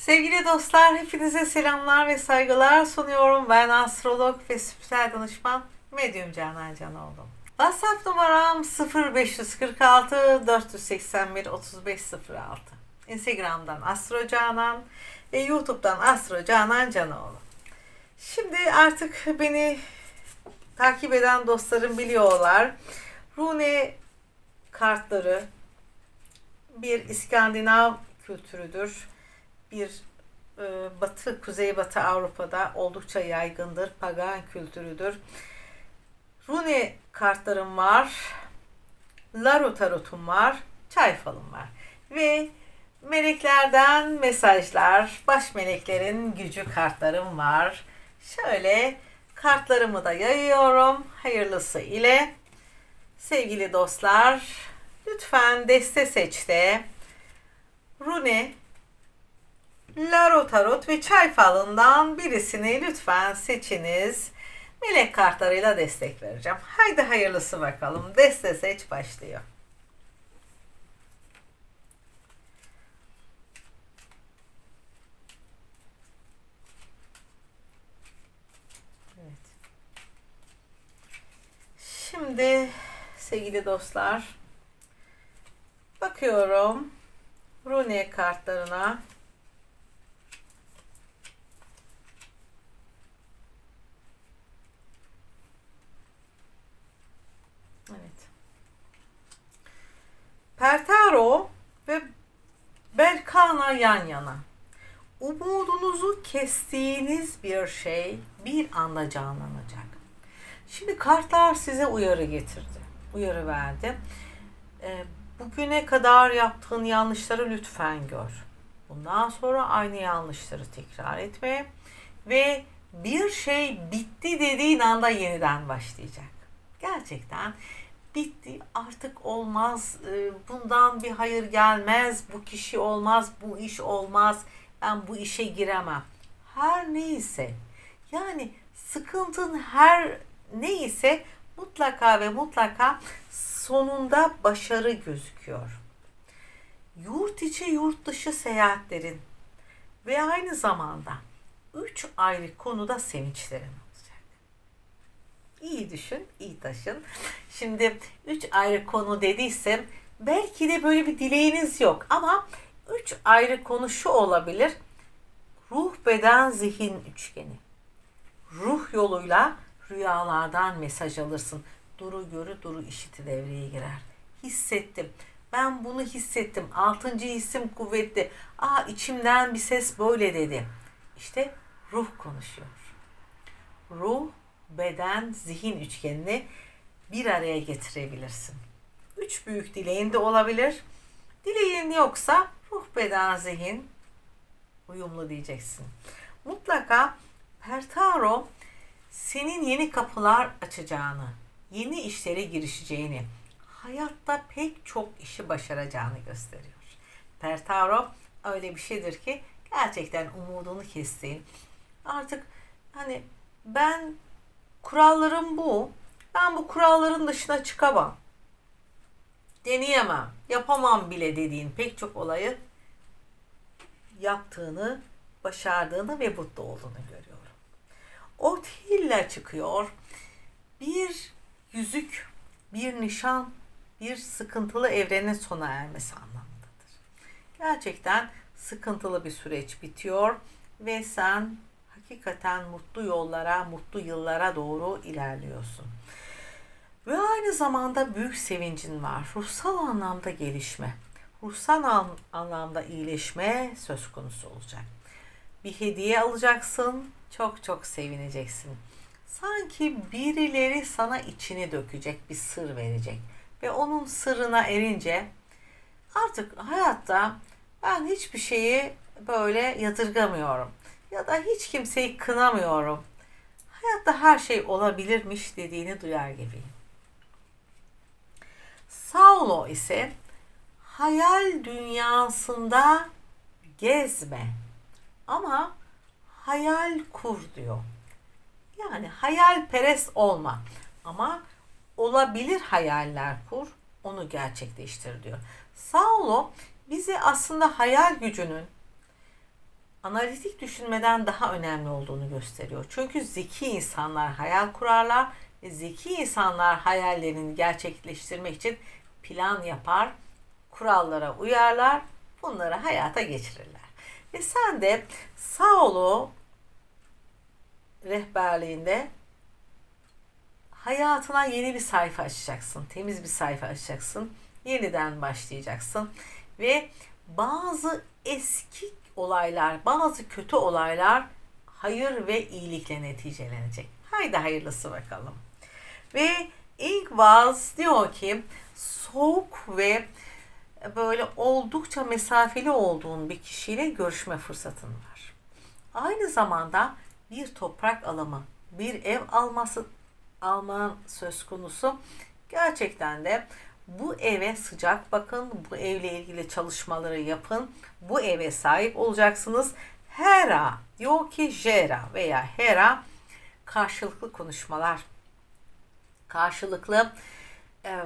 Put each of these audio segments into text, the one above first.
Sevgili dostlar, hepinize selamlar ve saygılar sunuyorum. Ben astrolog ve spiritüel danışman Medyum Canan Canoğlu. WhatsApp numaram 0546 481 3506. Instagram'dan Astro Canan ve YouTube'dan Astro Canan Canoğlu. Şimdi artık beni takip eden dostlarım biliyorlar. Rune kartları bir İskandinav kültürüdür. Bir e, Batı, Kuzeybatı Avrupa'da oldukça yaygındır. Pagan kültürüdür. Rune kartlarım var. Laro tarotum var. Çay falım var. Ve meleklerden mesajlar, baş meleklerin gücü kartlarım var. Şöyle kartlarımı da yayıyorum. Hayırlısı ile. Sevgili dostlar, lütfen deste seçte Rune, Laro Tarot ve Çay falından birisini lütfen seçiniz. Melek kartlarıyla destek vereceğim. Haydi hayırlısı bakalım. Deste seç başlıyor. Evet. Şimdi sevgili dostlar bakıyorum Rune kartlarına. Evet. Pertaro ve Belkana yan yana. Umudunuzu kestiğiniz bir şey bir anda canlanacak. Şimdi kartlar size uyarı getirdi. Uyarı verdi. Ee, bugüne kadar yaptığın yanlışları lütfen gör. Bundan sonra aynı yanlışları tekrar etme ve bir şey bitti dediğin anda yeniden başlayacak. Gerçekten bitti. Artık olmaz. Ee, bundan bir hayır gelmez. Bu kişi olmaz bu iş olmaz. Ben bu işe giremem. Her neyse. Yani sıkıntın her neyse mutlaka ve mutlaka sonunda başarı gözüküyor. Yurt içi yurt dışı seyahatlerin ve aynı zamanda üç ayrı konuda sevinçlerin. İyi düşün, iyi taşın. Şimdi üç ayrı konu dediysem belki de böyle bir dileğiniz yok ama üç ayrı konu şu olabilir. Ruh, beden, zihin üçgeni. Ruh yoluyla rüyalardan mesaj alırsın. Duru görü duru işiti devreye girer. Hissettim. Ben bunu hissettim. Altıncı hissim kuvvetli. Aa içimden bir ses böyle dedi. İşte ruh konuşuyor. Ruh, beden, zihin üçgenini bir araya getirebilirsin. Üç büyük dileğin de olabilir. Dileğin yoksa ruh, beden, zihin uyumlu diyeceksin. Mutlaka Pertaro senin yeni kapılar açacağını, yeni işlere girişeceğini, hayatta pek çok işi başaracağını gösteriyor. Pertaro öyle bir şeydir ki gerçekten umudunu kestiğin, artık hani ben kurallarım bu, ben bu kuralların dışına çıkamam, deneyemem, yapamam bile dediğin pek çok olayı yaptığını, başardığını ve mutlu olduğunu görüyorum. Otiller çıkıyor. Bir yüzük, bir nişan, bir sıkıntılı evrenin sona ermesi anlamındadır. Gerçekten sıkıntılı bir süreç bitiyor ve sen hakikaten mutlu yollara, mutlu yıllara doğru ilerliyorsun. Ve aynı zamanda büyük sevincin var. Ruhsal anlamda gelişme, ruhsal an- anlamda iyileşme söz konusu olacak. Bir hediye alacaksın, çok çok sevineceksin. Sanki birileri sana içini dökecek, bir sır verecek. Ve onun sırrına erince artık hayatta ben hiçbir şeyi böyle yadırgamıyorum. Ya da hiç kimseyi kınamıyorum. Hayatta her şey olabilirmiş dediğini duyar gibiyim. Saulo ise hayal dünyasında gezme ama hayal kur diyor. Yani hayalperest olma ama olabilir hayaller kur, onu gerçekleştir diyor. Saulo bizi aslında hayal gücünün analitik düşünmeden daha önemli olduğunu gösteriyor. Çünkü zeki insanlar hayal kurarlar ve zeki insanlar hayallerini gerçekleştirmek için plan yapar, kurallara uyarlar, bunları hayata geçirirler. Ve sen de Saulo rehberliğinde hayatına yeni bir sayfa açacaksın. Temiz bir sayfa açacaksın. Yeniden başlayacaksın. Ve bazı eski olaylar, bazı kötü olaylar hayır ve iyilikle neticelenecek. Haydi hayırlısı bakalım. Ve Ingvaz diyor ki soğuk ve böyle oldukça mesafeli olduğun bir kişiyle görüşme fırsatın var. Aynı zamanda bir toprak alımı, bir ev alması alman söz konusu. Gerçekten de bu eve sıcak bakın, bu evle ilgili çalışmaları yapın. Bu eve sahip olacaksınız. Hera, yok ki Jera veya Hera karşılıklı konuşmalar, karşılıklı e,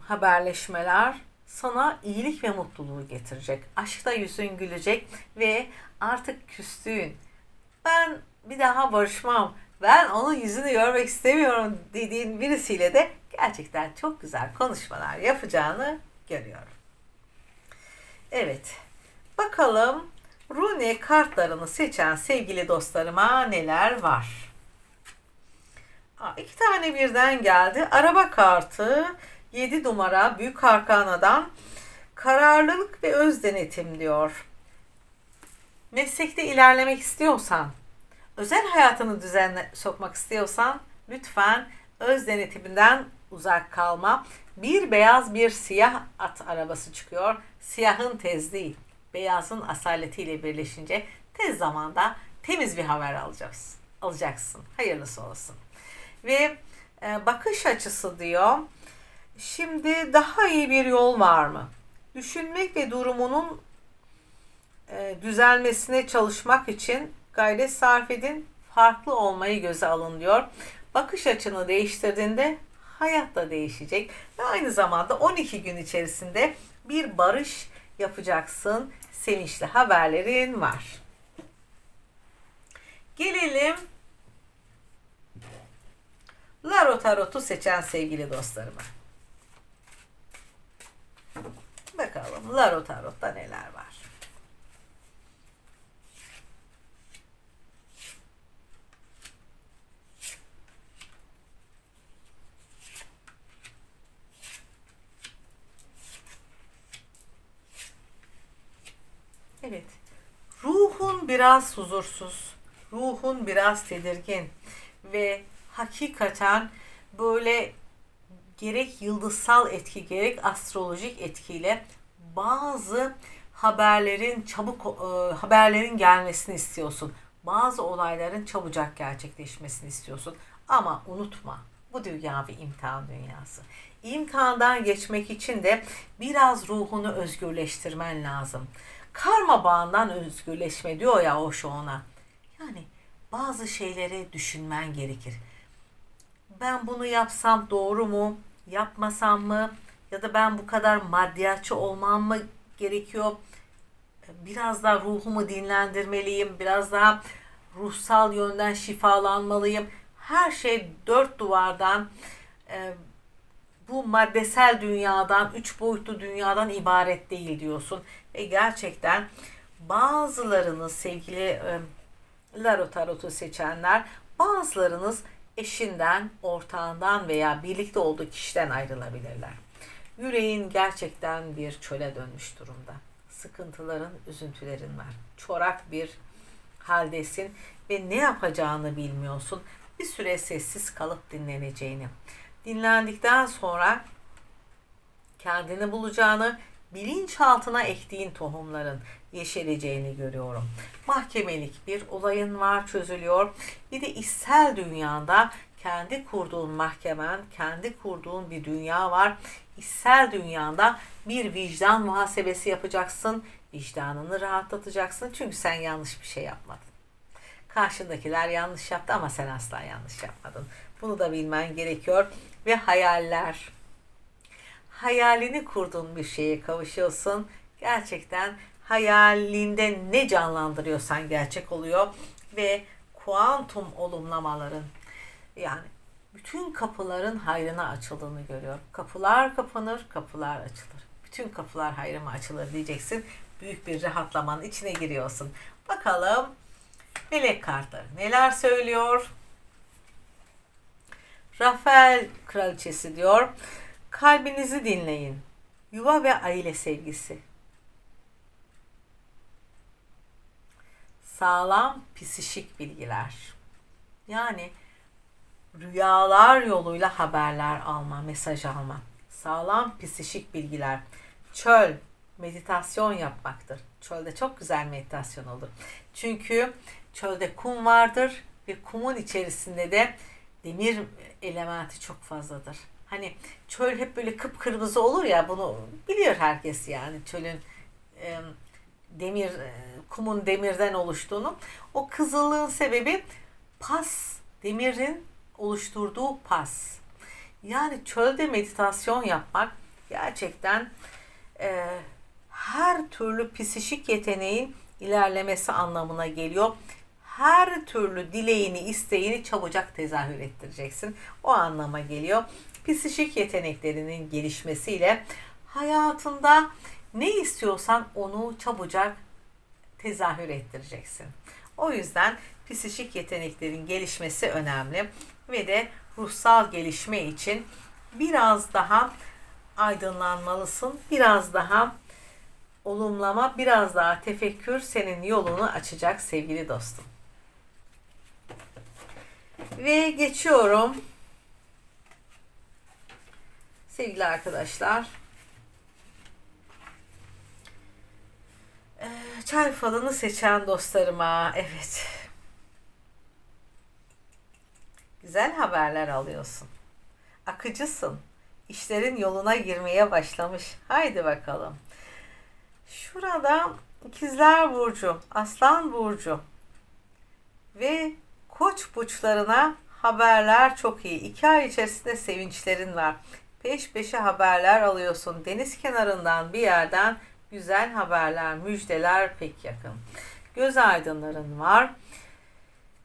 haberleşmeler sana iyilik ve mutluluğu getirecek. Aşkta yüzün gülecek ve artık küstüğün, ben bir daha barışmam, ben onun yüzünü görmek istemiyorum dediğin birisiyle de gerçekten çok güzel konuşmalar yapacağını görüyorum. Evet, bakalım Rune kartlarını seçen sevgili dostlarıma neler var? Aa, iki tane birden geldi. Araba kartı 7 numara Büyük Arkana'dan kararlılık ve öz denetim diyor. Meslekte ilerlemek istiyorsan, özel hayatını düzenle sokmak istiyorsan lütfen öz denetiminden uzak kalma. Bir beyaz bir siyah at arabası çıkıyor. Siyahın tez değil, beyazın asaletiyle birleşince tez zamanda temiz bir haber alacağız. Alacaksın. Hayırlısı olsun. Ve e, bakış açısı diyor. Şimdi daha iyi bir yol var mı? Düşünmek ve durumunun e, düzelmesine çalışmak için gayret sarf edin. Farklı olmayı göze alın diyor. Bakış açını değiştirdiğinde hayat da değişecek. Ve aynı zamanda 12 gün içerisinde bir barış yapacaksın. Sevinçli haberlerin var. Gelelim Laro Tarot'u seçen sevgili dostlarıma. Bakalım Laro Tarot'ta neler var. Evet. Ruhun biraz huzursuz. Ruhun biraz tedirgin ve hakikaten böyle gerek yıldızsal etki gerek astrolojik etkiyle bazı haberlerin çabuk e, haberlerin gelmesini istiyorsun. Bazı olayların çabucak gerçekleşmesini istiyorsun. Ama unutma bu dünya bir imtihan dünyası. İmtihandan geçmek için de biraz ruhunu özgürleştirmen lazım. Karma bağından özgürleşme diyor ya o şu ona. Yani bazı şeyleri düşünmen gerekir. Ben bunu yapsam doğru mu? Yapmasam mı? Ya da ben bu kadar maddiyatçı olmam mı gerekiyor? Biraz daha ruhumu dinlendirmeliyim. Biraz daha ruhsal yönden şifalanmalıyım. Her şey dört duvardan e, bu maddesel dünyadan, üç boyutlu dünyadan ibaret değil diyorsun. Ve gerçekten bazılarınız sevgili e, Laro Tarot'u seçenler, bazılarınız eşinden, ortağından veya birlikte olduğu kişiden ayrılabilirler. Yüreğin gerçekten bir çöle dönmüş durumda. Sıkıntıların, üzüntülerin var. Çorak bir haldesin ve ne yapacağını bilmiyorsun. Bir süre sessiz kalıp dinleneceğini. Dinlendikten sonra kendini bulacağını, bilinçaltına ektiğin tohumların yeşereceğini görüyorum. Mahkemelik bir olayın var çözülüyor. Bir de içsel dünyanda kendi kurduğun mahkemen, kendi kurduğun bir dünya var. İçsel dünyanda bir vicdan muhasebesi yapacaksın. Vicdanını rahatlatacaksın. Çünkü sen yanlış bir şey yapmadın. Karşındakiler yanlış yaptı ama sen asla yanlış yapmadın. Bunu da bilmen gerekiyor. Ve hayaller. Hayalini kurduğun bir şeye kavuşuyorsun. Gerçekten hayalinde ne canlandırıyorsan gerçek oluyor ve kuantum olumlamaların yani bütün kapıların hayrına açıldığını görüyor. Kapılar kapanır, kapılar açılır. Bütün kapılar hayrıma açılır diyeceksin. Büyük bir rahatlamanın içine giriyorsun. Bakalım melek kartları neler söylüyor? Rafael kraliçesi diyor. Kalbinizi dinleyin. Yuva ve aile sevgisi. Sağlam psişik bilgiler. Yani rüyalar yoluyla haberler alma, mesaj alma. Sağlam psişik bilgiler. Çöl, meditasyon yapmaktır. Çölde çok güzel meditasyon olur. Çünkü çölde kum vardır ve kumun içerisinde de demir elementi çok fazladır. Hani çöl hep böyle kıpkırmızı olur ya bunu biliyor herkes yani çölün e, demir e, kumun demirden oluştuğunu. O kızıllığın sebebi pas demirin oluşturduğu pas. Yani çölde meditasyon yapmak gerçekten e, her türlü psişik yeteneğin ilerlemesi anlamına geliyor. Her türlü dileğini, isteğini çabucak tezahür ettireceksin. O anlama geliyor. Psişik yeteneklerinin gelişmesiyle hayatında ne istiyorsan onu çabucak tezahür ettireceksin. O yüzden psişik yeteneklerin gelişmesi önemli ve de ruhsal gelişme için biraz daha aydınlanmalısın. Biraz daha olumlama, biraz daha tefekkür senin yolunu açacak sevgili dostum. Ve geçiyorum. Sevgili arkadaşlar. Ee, çay falını seçen dostlarıma evet güzel haberler alıyorsun. Akıcısın. İşlerin yoluna girmeye başlamış. Haydi bakalım. Şurada ikizler burcu, aslan burcu ve koç burçlarına haberler çok iyi. İki ay içerisinde sevinçlerin var. Peş peşe haberler alıyorsun. Deniz kenarından bir yerden güzel haberler, müjdeler pek yakın. Göz aydınların var.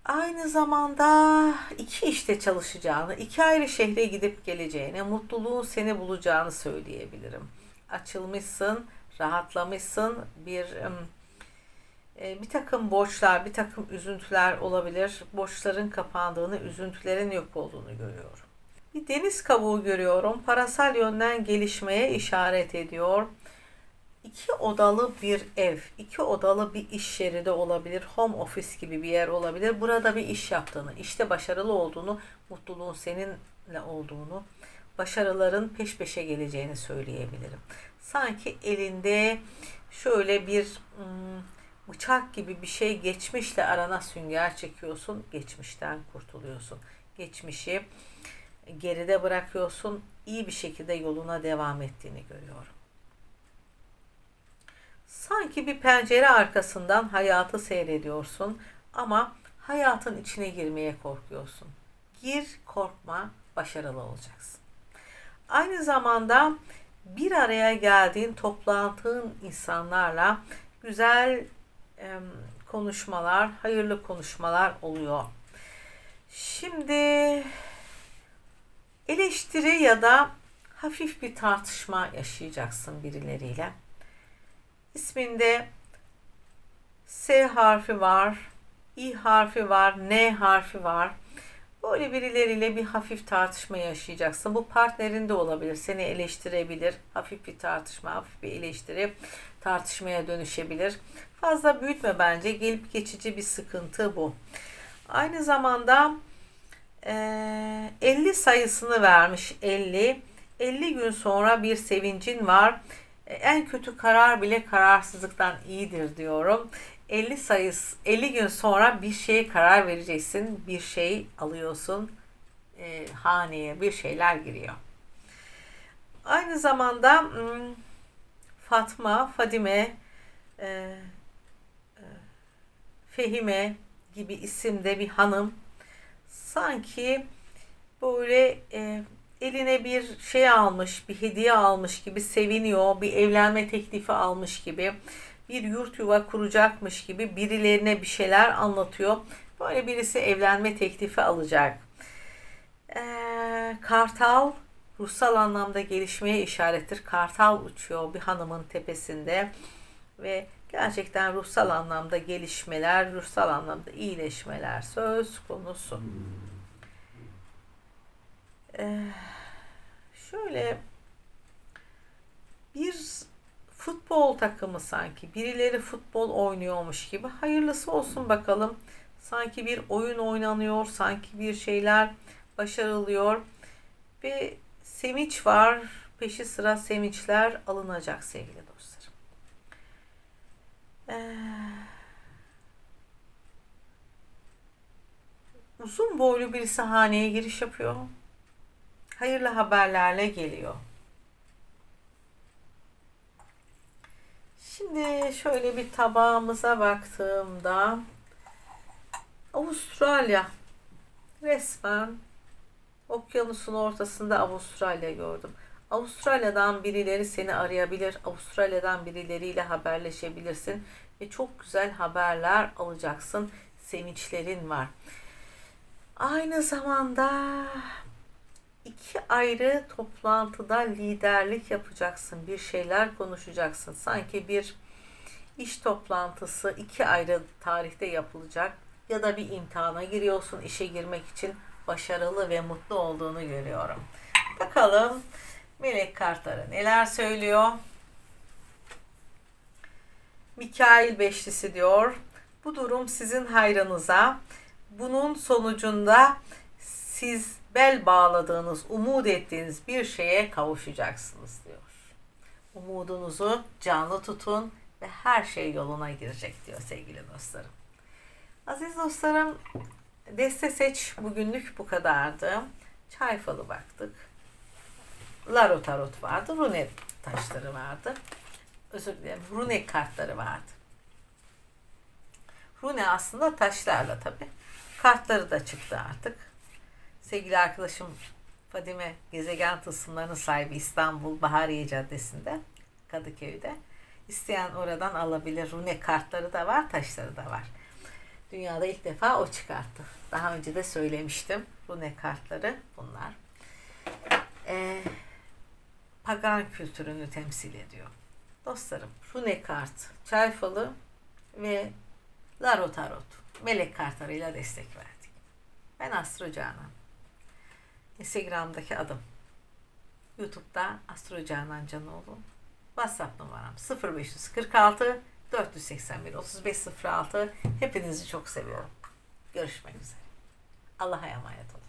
Aynı zamanda iki işte çalışacağını, iki ayrı şehre gidip geleceğini, mutluluğun seni bulacağını söyleyebilirim. Açılmışsın, rahatlamışsın, bir bir takım borçlar, bir takım üzüntüler olabilir. Borçların kapandığını, üzüntülerin yok olduğunu görüyorum. Bir deniz kabuğu görüyorum. Parasal yönden gelişmeye işaret ediyor iki odalı bir ev, iki odalı bir iş yeri de olabilir. Home office gibi bir yer olabilir. Burada bir iş yaptığını, işte başarılı olduğunu, mutluluğun seninle olduğunu, başarıların peş peşe geleceğini söyleyebilirim. Sanki elinde şöyle bir hmm, bıçak gibi bir şey geçmişle arana sünger çekiyorsun, geçmişten kurtuluyorsun. Geçmişi geride bırakıyorsun, iyi bir şekilde yoluna devam ettiğini görüyorum. Sanki bir pencere arkasından hayatı seyrediyorsun ama hayatın içine girmeye korkuyorsun. Gir, korkma, başarılı olacaksın. Aynı zamanda bir araya geldiğin, toplantın insanlarla güzel konuşmalar, hayırlı konuşmalar oluyor. Şimdi eleştiri ya da hafif bir tartışma yaşayacaksın birileriyle. İsminde S harfi var, İ harfi var, N harfi var. Böyle birileriyle bir hafif tartışma yaşayacaksın. Bu partnerin de olabilir. Seni eleştirebilir. Hafif bir tartışma, hafif bir eleştiri tartışmaya dönüşebilir. Fazla büyütme bence. Gelip geçici bir sıkıntı bu. Aynı zamanda e, 50 sayısını vermiş 50. 50 gün sonra bir sevincin var. E, en kötü karar bile kararsızlıktan iyidir diyorum. 50 sayıs 50 gün sonra bir şeye karar vereceksin. Bir şey alıyorsun. E, haneye bir şeyler giriyor. Aynı zamanda hmm, Fatma, Fadime, e, e, Fehime gibi isimde bir hanım sanki böyle e, eline bir şey almış, bir hediye almış gibi seviniyor, bir evlenme teklifi almış gibi bir yurt yuva kuracakmış gibi birilerine bir şeyler anlatıyor. Böyle birisi evlenme teklifi alacak. Ee, kartal ruhsal anlamda gelişmeye işarettir. Kartal uçuyor bir hanımın tepesinde ve gerçekten ruhsal anlamda gelişmeler, ruhsal anlamda iyileşmeler söz konusu. Ee, şöyle bir futbol takımı sanki birileri futbol oynuyormuş gibi hayırlısı olsun bakalım. Sanki bir oyun oynanıyor, sanki bir şeyler başarılıyor ve sevinç var. Peşi sıra sevinçler alınacak sevgili dostlarım. Ee, uzun boylu birisi haneye giriş yapıyor. Hayırlı haberlerle geliyor. Şimdi şöyle bir tabağımıza baktığımda Avustralya resmen okyanusun ortasında Avustralya gördüm. Avustralya'dan birileri seni arayabilir. Avustralya'dan birileriyle haberleşebilirsin ve çok güzel haberler alacaksın. Sevinçlerin var. Aynı zamanda iki ayrı toplantıda liderlik yapacaksın. Bir şeyler konuşacaksın. Sanki bir iş toplantısı iki ayrı tarihte yapılacak ya da bir imtihana giriyorsun işe girmek için başarılı ve mutlu olduğunu görüyorum. Bakalım melek kartları neler söylüyor? Mikail beşlisi diyor. Bu durum sizin hayrınıza. Bunun sonucunda siz bel bağladığınız, umut ettiğiniz bir şeye kavuşacaksınız diyor. Umudunuzu canlı tutun ve her şey yoluna girecek diyor sevgili dostlarım. Aziz dostlarım, deste seç bugünlük bu kadardı. Çay falı baktık. Laro tarot vardı. Rune taşları vardı. Özür dilerim. Rune kartları vardı. Rune aslında taşlarla tabi. Kartları da çıktı artık. Sevgili arkadaşım Fadime Gezegen Tılsımlarının sahibi İstanbul Bahariye Caddesi'nde Kadıköy'de. İsteyen oradan alabilir. Rune kartları da var, taşları da var. Dünyada ilk defa o çıkarttı. Daha önce de söylemiştim. Rune kartları bunlar. Ee, pagan kültürünü temsil ediyor. Dostlarım, Rune kart, çay falı ve Laro Tarot melek kartlarıyla destek verdik. Ben Astro Canan. Instagram'daki adım. YouTube'da Astro Canan Canoğlu. WhatsApp numaram 0546 481 3506. Hepinizi çok seviyorum. Görüşmek üzere. Allah'a emanet olun.